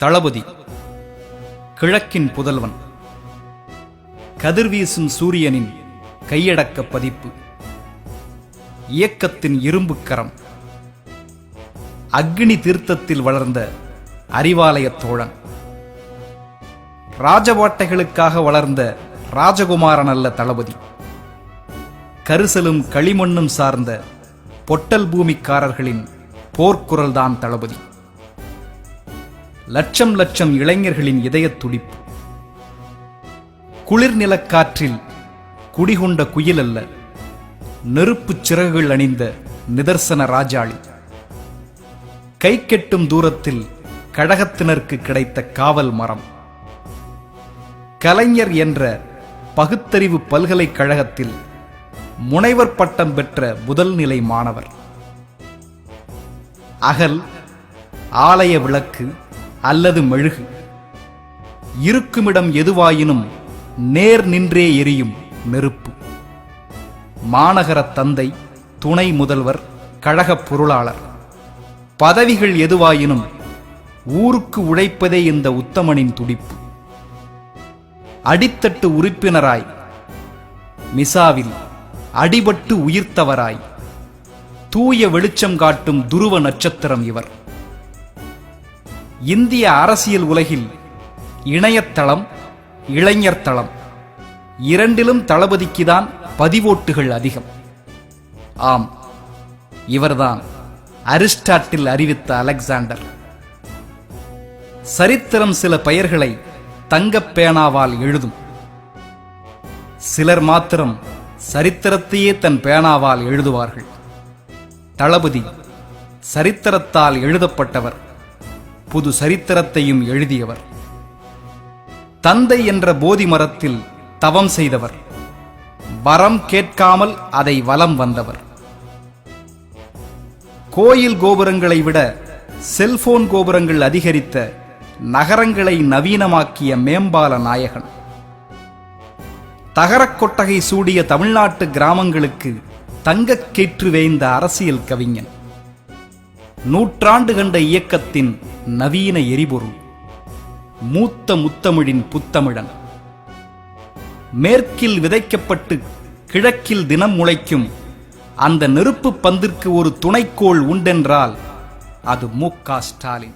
தளபதி கிழக்கின் புதல்வன் கதிர்வீசும் சூரியனின் கையடக்க பதிப்பு இயக்கத்தின் இரும்புக் கரம் அக்னி தீர்த்தத்தில் வளர்ந்த அறிவாலயத் தோழன் ராஜபாட்டைகளுக்காக வளர்ந்த ராஜகுமாரன் அல்ல தளபதி கரிசலும் களிமண்ணும் சார்ந்த பொட்டல் பூமிக்காரர்களின் போர்க்குரல்தான் தளபதி. லட்சம் லட்சம் இளைஞர்களின் இதய துடிப்பு. குளிர் நிலக்காற்றில் குடிகொண்ட குயில் அல்ல நெருப்புச் சிறகுகள் அணிந்த நிதர்சன ராஜாளி. கை கெட்டும் தூரத்தில் கழகத்தினருக்கு கிடைத்த காவல் மரம். கலைஞர் என்ற பகுத்தறிவு பல்கலைக்கழகத்தில் முனைவர் பட்டம் பெற்ற முதல் நிலை மாணவர். அகல் ஆலய விளக்கு அல்லது மெழுகு. இருக்குமிடம் எதுவாயினும் நேர் நின்றே எரியும் நெருப்பு. மாநகர தந்தை துணை முதல்வர் கழகப் பொருளாளர். பதவிகள் எதுவாயினும் ஊருக்கு உழைப்பதே இந்த உத்தமனின் துடிப்பு. அடித்தட்டு உறுப்பினராய் மிசாவில் அடிபட்டு உயிர்த்தவராய் தூய வெளிச்சம் காட்டும் துருவ நட்சத்திரம் இவர். இந்திய அரசியல் உலகில் இணையத்தளம் இளைஞர் தளம். இரண்டிலும் தளபதிக்குதான் பதிவோட்டுகள் அதிகம். ஆம் இவர்தான் அரிஸ்டாட்டில் அறிவித்த அலெக்சாண்டர். சரித்திரம் சில பெயர்களை தங்கப் பேனாவால் எழுதும். சிலர் மாத்திரம் சரித்திரத்தையே தன் பேனாவால் எழுதுவார்கள். தளபதி சரித்திரத்தால் எழுதப்பட்டவர். புது சரித்திரத்தையும் எழுதியவர். தந்தை என்ற போதி மரத்தில் தவம் செய்தவர். வரம் கேட்காமல் அதை வலம் வந்தவர். கோயில் கோபுரங்களை விட செல்போன் கோபுரங்கள் அதிகரித்த நகரங்களை நவீனமாக்கிய மேம்பால நாயகன். தகரக் கொட்டகை சூடிய தமிழ்நாட்டு கிராமங்களுக்கு தங்கக் கேற்று வேய்ந்த அரசியல் கவிஞன். நூற்றாண்டு கண்ட இயக்கத்தின் நவீன எரிபொருள். மூத்த முத்தமிழின் புத்தமிழன். மேற்கில் விதைக்கப்பட்டு கிழக்கில் தினம் முளைக்கும் அந்த நெருப்பு பந்திற்கு ஒரு துணைக்கோள் உண்டென்றால் அது மு க ஸ்டாலின்.